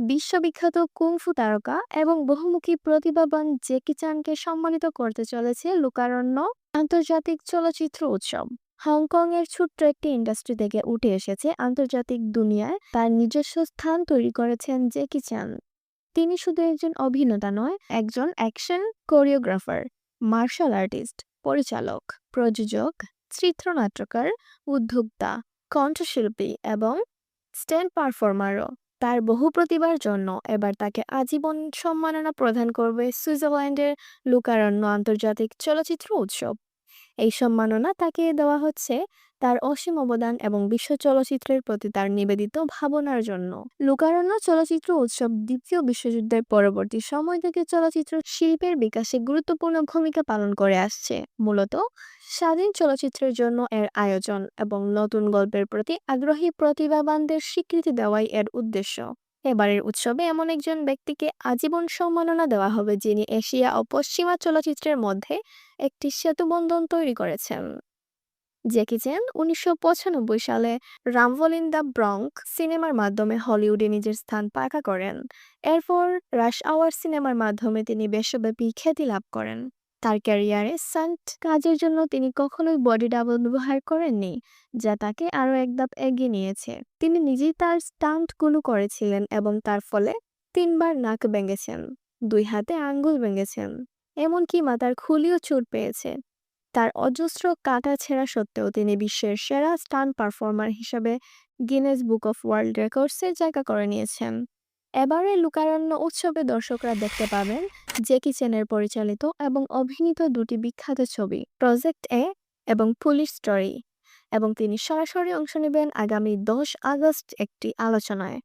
বিশ্ববিখ্যাত কুংফু তারকা এবং বহুমুখী প্রতিভাবান জেকি চানকে সম্মানিত করতে চলেছে লোকারণ্য আন্তর্জাতিক চলচ্চিত্র উৎসব। হংকং এর ছোট্ট একটি ইন্ডাস্ট্রি থেকে উঠে এসেছে আন্তর্জাতিক দুনিয়ায় তার নিজস্ব স্থান তৈরি করেছেন জেকি চান। তিনি শুধু একজন অভিনেতা নয়, একজন অ্যাকশন কোরিওগ্রাফার, মার্শাল আর্টিস্ট, পরিচালক, প্রযোজক, চিত্রনাট্যকার, উদ্যোক্তা, কণ্ঠশিল্পী এবং স্ট্যান্ড পারফর্মারও। তার বহু প্রতিভার জন্য এবার তাকে আজীবন সম্মাননা প্রদান করবে সুইজারল্যান্ডের লুকারণ্য আন্তর্জাতিক চলচ্চিত্র উৎসব। এই সম্মাননা তাকে দেওয়া হচ্ছে তার অসীম অবদান এবং বিশ্ব চলচ্চিত্রের প্রতি তার নিবেদিত ভাবনার জন্য। লুকারণ্য চলচ্চিত্র উৎসব দ্বিতীয় বিশ্বযুদ্ধের পরবর্তী সময় থেকে চলচ্চিত্র শিল্পের বিকাশে গুরুত্বপূর্ণ ভূমিকা পালন করে আসছে। মূলত, স্বাধীন চলচ্চিত্রের জন্য এর আয়োজন এবং নতুন গল্পের প্রতি আগ্রহী প্রতিভাবানদের স্বীকৃতি দেওয়াই এর উদ্দেশ্য। এবারের উৎসবে এমন একজন ব্যক্তিকে আজীবন সম্মাননা দেওয়া হবে, যিনি এশিয়া ও পশ্চিমা চলচ্চিত্রের মধ্যে একটি সেতুবন্ধন তৈরি করেছেন। জ্যাকি চ্যান উনিশশো সালে রামভল ইন দ্য ব্রঙ্ক সিনেমার মাধ্যমে হলিউডে নিজের স্থান পাকা করেন। এরপর রাশ আওয়ার সিনেমার মাধ্যমে তিনি বিশ্বব্যাপী খ্যাতি লাভ করেন। তার ক্যারিয়ারে সান্ট কাজের জন্য তিনি কখনোই বডি ডাবল ব্যবহার করেননি, যা তাকে আরও এক ধাপ এগিয়ে নিয়েছে। তিনি নিজেই তার স্টান্টগুলো করেছিলেন এবং তার ফলে তিনবার নাক ভেঙেছেন, দুই হাতে আঙ্গুল ভেঙেছেন, এমনকি মাথার খুলিও চোট পেয়েছে। তার অজস্র কাটা ছেঁড়া সত্ত্বেও তিনি বিশ্বের সেরা স্টান্ট পারফর্মার হিসেবে গিনেস বুক অফ ওয়ার্ল্ড রেকর্ডসে জায়গা করে নিয়েছেন। এবারে লুকারণ্য উৎসবে দর্শকরা দেখতে পাবেন জেকি চ্যানের পরিচালিত এবং অভিনীত দুটি বিখ্যাত ছবি প্রজেক্ট এ এবং পুলিশ স্টোরি এবং তিনি সরাসরি অংশ নেবেন আগামী দশ আগস্ট একটি আলোচনায়।